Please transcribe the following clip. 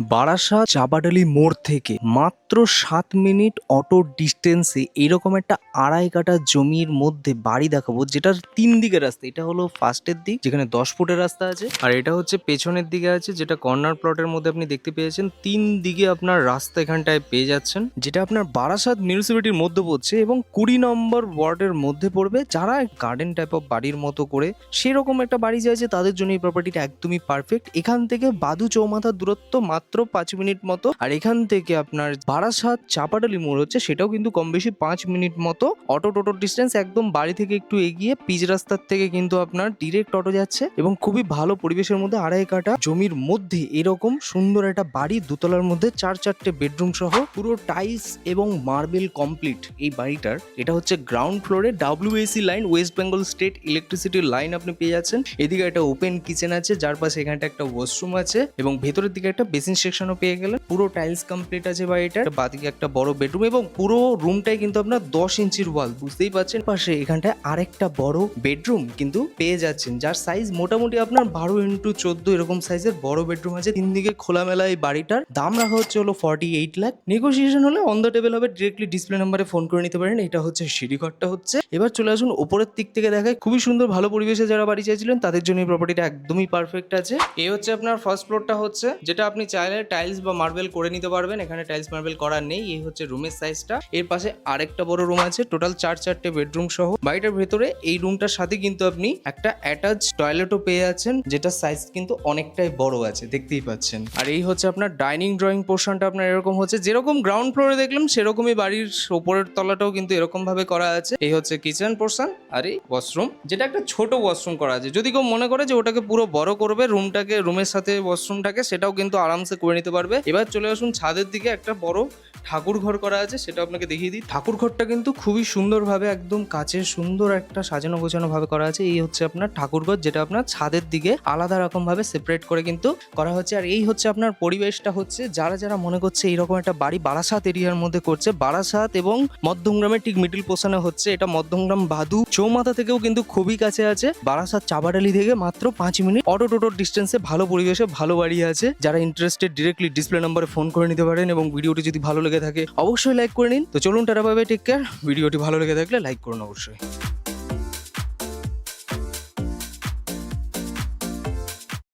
বারাসাত চাপাডালি মোড় থেকে মাত্র সাত মিনিট অটো ডিস্টেন্সে এরকম একটা আড়াই কাটা জমির মধ্যে বাড়ি দেখাবো, যেটার তিন দিকের রাস্তা। এটা হলো ফার্স্টের দিক, যেখানে দশ ফুটের রাস্তা আছে। আর এটা হচ্ছে পেছনের দিকে আছে, যেটা কর্নার প্লটের মধ্যে আপনি দেখতে পেয়েছেন। তিন দিকে আপনার রাস্তা এখানটায় পেয়ে যাচ্ছেন, যেটা আপনার বারাসাত মিউনিসিপ্যালিটির মধ্যে পড়ছে এবং কুড়ি নম্বর ওয়ার্ডের মধ্যে পড়বে। যারা গার্ডেন টাইপ অফ বাড়ির মতো করে সেরকম একটা বাড়ি চাইছে, তাদের জন্য এই প্রপার্টিটা একদমই পারফেক্ট এখান থেকে বাদু চৌমাথার দূরত্ব মাত্র পাঁচ মিনিট মতো। আর এখান থেকে আপনার বারাসাত চাপাডালি মোড় হচ্ছে, সেটাও কিন্তু কম বেশি পাঁচ মিনিট মতো। অটো টোটোর ডিস্টেন্স একদম বাড়ি থেকে একটু এগিয়ে পিচ রাস্তার থেকে কিন্তু আপনার ডিরেক্ট অটো যাচ্ছে এবং খুবই ভালো পরিবেশের মধ্যে আড়াই কাটা জমির মধ্যে এরকম সুন্দর একটা বাড়ি দোতলার মধ্যে চার চারটে বেডরুম সহ পুরো টাইলস এবং মার্বেল কমপ্লিট এই বাড়িটার। এটা হচ্ছে গ্রাউন্ড ফ্লোরে WAC line west Bengal state ইলেকট্রিসিটির লাইন আপনি পেয়ে যাচ্ছেন। এদিকে একটা ওপেন কিচেন আছে, যার পাশে এখানটা একটা ওয়াশরুম আছে এবং ভেতরের দিকে একটা বেসিন সেকশনও পেয়ে গেলেন। পুরো টাইলস কমপ্লিট আছে বাড়িটার বাদিকে একটা বড় বেডরুম এবং পুরো রুমটাই কিন্তু আপনার দশ ইঞ্চির ওয়াল বুঝতেই পারছেন? পাশে এখানটায় আরেকটা বড় বেডরুম কিন্তু পেয়ে যাচ্ছেন, যার সাইজ মোটামুটি আপনার বারো ইন্টু চোদ্দ এরকম সাইজের বড় বেডরুম আছে। তিন দিকে খোলামেলা এই বাড়িটার। দাম রাখা হচ্ছে হলো ফর্টি এইট লাখ নেগোসিয়েশন হলে অন দ্য টেবিল হবে ডিরেক্টলি ডিসপ্লে নাম্বারে ফোন করে নিতে পারেন। এটা হচ্ছে সিঁড়িঘরটা হচ্ছে। এবার চলে আসুন ওপরের দিক থেকে দেখায়। খুবই সুন্দর, ভালো পরিবেশে যারা বাড়ি চাইছিলেন, তাদের জন্য এই প্রপার্টিটা একদমই পারফেক্ট আছে। এই হচ্ছে আপনার ফার্স্ট ফ্লোরটা হচ্ছে, যেটা আপনি চাইলে টাইলস বা মার্বেল করে নিতে পারবেন, এখানে টাইলস মার্বেল করা নেই, এই হচ্ছে রুমের সাইজটা এর পাশে আরেকটা বড় রুম আছে টোটাল চার চারটে বেডরুম সহ। বাড়িটার ভেতরে এই রুমটার সাথে কিন্তু আপনি একটা অ্যাটাচ টয়লেটও পেয়ে যাচ্ছেন যেটা সাইজ কিন্তু অনেকটাই বড় আছে, দেখতেই পাচ্ছেন। আর এই হচ্ছে আপনার ডাইনিং ড্রয়িং পোর্শনটা আপনার এরকম হচ্ছে, যেরকম গ্রাউন্ড ফ্লোরে দেখলাম, সেরকমই বাড়ির ওপরের তলাটাও কিন্তু এরকম ভাবে করা আছে। এই হচ্ছে কিচেন পোর্শন আর এই ওয়াশরুম যেটা একটা ছোট ওয়াশরুম করা আছে। যদি কেউ মনে করে যে ওটাকে পুরো বড় করবে রুমটাকে রুমের সাথে ওয়াশরুমটাকে সেটাও কিন্তু আরামসে করে নিতে পারবে। এবার চলে আসুন ছাদের দিকে, একটা বড় ঠাকুর ঘর করা আছে, সেটা আপনাকে দেখিয়ে দিই। ঠাকুর ঘরটা কিন্তু খুবই সুন্দরভাবে, একদম কাচের সুন্দর একটা সাজানো গোছানো ভাবে করা আছে। এই হচ্ছে আপনার ঠাকুর ঘর, যেটা আপনার ছাদের দিকে আলাদা রকম ভাবে সেপারেট করে কিন্তু করা হচ্ছে। আর এই হচ্ছে আপনার পরিবেশটা হচ্ছে, যারা যারা মনে করছে এইরকম একটা বাড়ি বারাসাত এরিয়ার মধ্যে করছে, বারাসাত এবং মধ্যমগ্রামের ঠিক মিডিল পোর্শনে হচ্ছে এটা মধ্যমগ্রাম বাদু চৌমাথা থেকেও কিন্তু খুবই কাছে আছে। বারাসাত চাবাডালি থেকে মাত্র পাঁচ মিনিট। অটো টোটোর ডিস্টেন্সে ভালো পরিবেশে ভালো বাড়ি আছে। যারা ইন্টারেস্টেড ডিরেক্টলি ডিসপ্লে নাম্বারে ফোন করে নিতে পারেন এবং ভিডিওটি যদি ভালো লেগে থাকে, অবশ্যই লাইক করে নিন। তো চলুন টাটা পাবে টেক কেয়ার ভিডিওটি ভালো লেগে থাকলে লাইক করুন অবশ্যই।